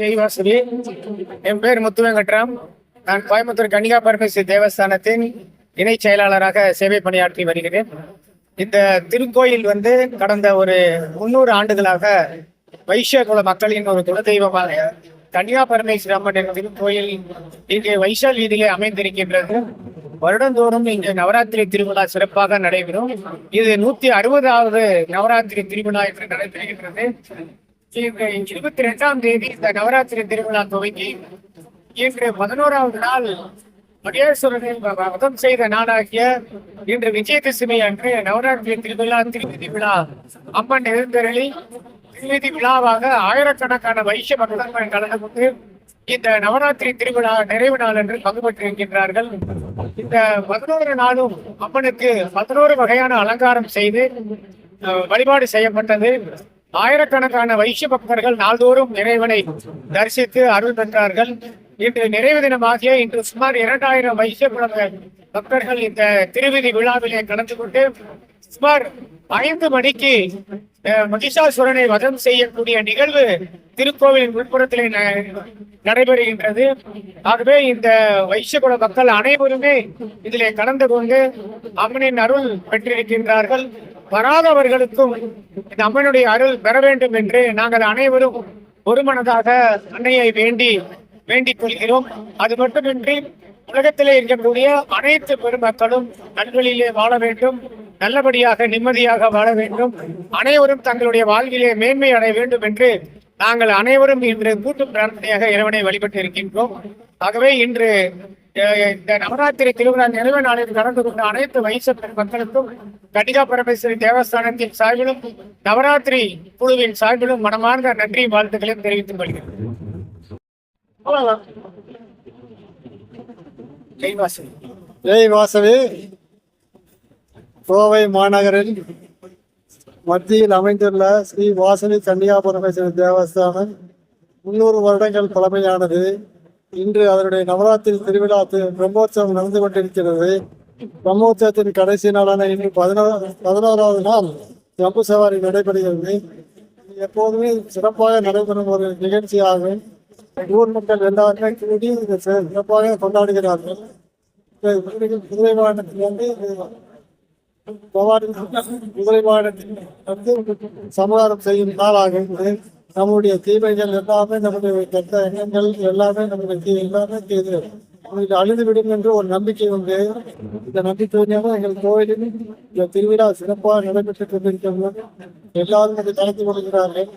தெய்வாசுரி என் பேர் முத்துவெங்கட்ராம் நான் கோயம்புத்தூர் கன்னிகா பரமேஸ்வரி தேவஸ்தானத்தின் இணை செயலாளராக சேவை பணியாற்றி வருகிறேன். இந்த திருக்கோயில் வந்து கடந்த ஒரு முன்னூறு ஆண்டுகளாக வைஷ்ய குல மக்களின் ஒரு குலதெய்வமாக கன்னிகா பரமேஸ்வரி அம்மன் என்ற திருக்கோயில் இங்கே வைஷால் வீதியிலே அமைந்திருக்கின்றது. வருடந்தோறும் இங்கு நவராத்திரி திருவிழா சிறப்பாக நடைபெறும். இது நூத்தி அறுபதாவது நவராத்திரி திருவிழா என்று நடைபெறுகின்றது இருபத்தி ரெண்டாம் தேதி இந்த நவராத்திரி திருவிழா துவங்கி இன்று பதினோராவது நாள் மகேஸ்வரனை வதம் செய்த நாளாகிய இன்று விஜயதசமி அன்று நவராத்திரி திருவிழா திருவிதி விழா அம்மன் எழுந்தருளி திருவிதி விழாவாக ஆயிரக்கணக்கான வைஷ்ய பக்தர்கள் கலந்து கொண்டு இந்த நவராத்திரி திருவிழா நிறைவு நாள் என்று பங்கு பெற்றிருக்கின்றார்கள் இந்த பதினோரு நாளும் அம்மனுக்கு பதினோரு வகையான அலங்காரம் செய்து வழிபாடு செய்யப்பட்டது. ஆயிரக்கணக்கான வைஷ்ய பக்தர்கள் நாள்தோறும் இறைவனை தரிசித்து அருள் பெற்றார்கள். இன்று நிறைவு தினமாகிய இன்று சுமார் இரண்டாயிரம் வைஷ்ய குல பக்தர்கள் இந்த திருவிதி விழாவிலே கலந்து கொண்டு சுமார் ஐந்து மணிக்கு மகிஷாசுரனை வதம் செய்யக்கூடிய நிகழ்வு திருக்கோவிலின் உட்புறத்திலே ந- நடைபெறுகின்றது. ஆகவே இந்த வைசியகுல மக்கள் அனைவருமே இதிலே கலந்து கொண்டு அம்மனின் அருள் பெற்றிருக்கின்றார்கள். வராதவர்களுக்கும் இந்த அம்மனுடைய அருள் பெற வேண்டும் என்று நாங்கள் அனைவரும் ஒருமனதாக அன்னையை வேண்டி வேண்டிக் கொள்கிறோம். அது மட்டுமின்றி உலகத்திலே இருக்கக்கூடிய அனைத்து பெருமக்களும் நல்வழியிலே வாழ வேண்டும் நல்லபடியாக நிம்மதியாக வாழ வேண்டும். அனைவரும் தங்களுடைய வாழ்விலே மேன்மை அடைய வேண்டும் என்று நாங்கள் அனைவரும் இன்று கூட்டு பிரார்த்தனையாக இறைவனை வழிபட்டு இருக்கின்றோம் ஆகவே இன்று அஹ், இந்த நவராத்திரி திருவிழா நிறைவு நாளில் கலந்து கொண்ட அனைத்து வயசு மக்களுக்கும் கட்டிகா பரமேஸ்வரி தேவஸ்தானத்தின் சார்பிலும் நவராத்திரி குழுவின் சார்பிலும் மனமார்ந்த நன்றி வாழ்த்துக்களையும் தெரிவித்துக் கொள்கிறேன். ஜெய் வாசவி. கோவை மாநகரில் மத்தியில் அமைந்துள்ள ஸ்ரீ வாசவி கன்னியாபுரமேஸ்வரி தேவஸ்தானம் முன்னூறு வருடங்கள் பழமையானது. இன்று அதனுடைய நவராத்திரி திருவிழா பிரம்மோற்சவம் நடந்து கொண்டிருக்கிறது. பிரம்மோற்சவத்தின் கடைசி நாளான இன்று பதினோரா பதினோராவது நாள் ஜம்பு சவாரி நடைபெறுகிறது. எப்போதுமே சிறப்பாக நடைபெறும் ஒரு நிகழ்ச்சியாகும். ஊர் மக்கள் எல்லாருமே கூடி இதை சிறப்பாக கொண்டாடுகிறார்கள் இந்த குதிரை வாகனத்தில் வந்து பவானி குதிரை வந்து செய்யும் நாளாக இது நம்முடைய தீமைகள் எல்லாமே நம்முடைய கெட்ட எண்ணங்கள் எல்லாமே நம்முடைய தீ எல்லாமே தீது நம்மளுக்கு என்று ஒரு நம்பிக்கை உண்டு இந்த நம்பிக்கையாக எங்கள் கோயிலில் இந்த திருவிழா சிறப்பாக நடைபெற்றுக் கொண்டிருக்கிறது எல்லாரும் அதை கலந்து கொள்கிறார்கள்.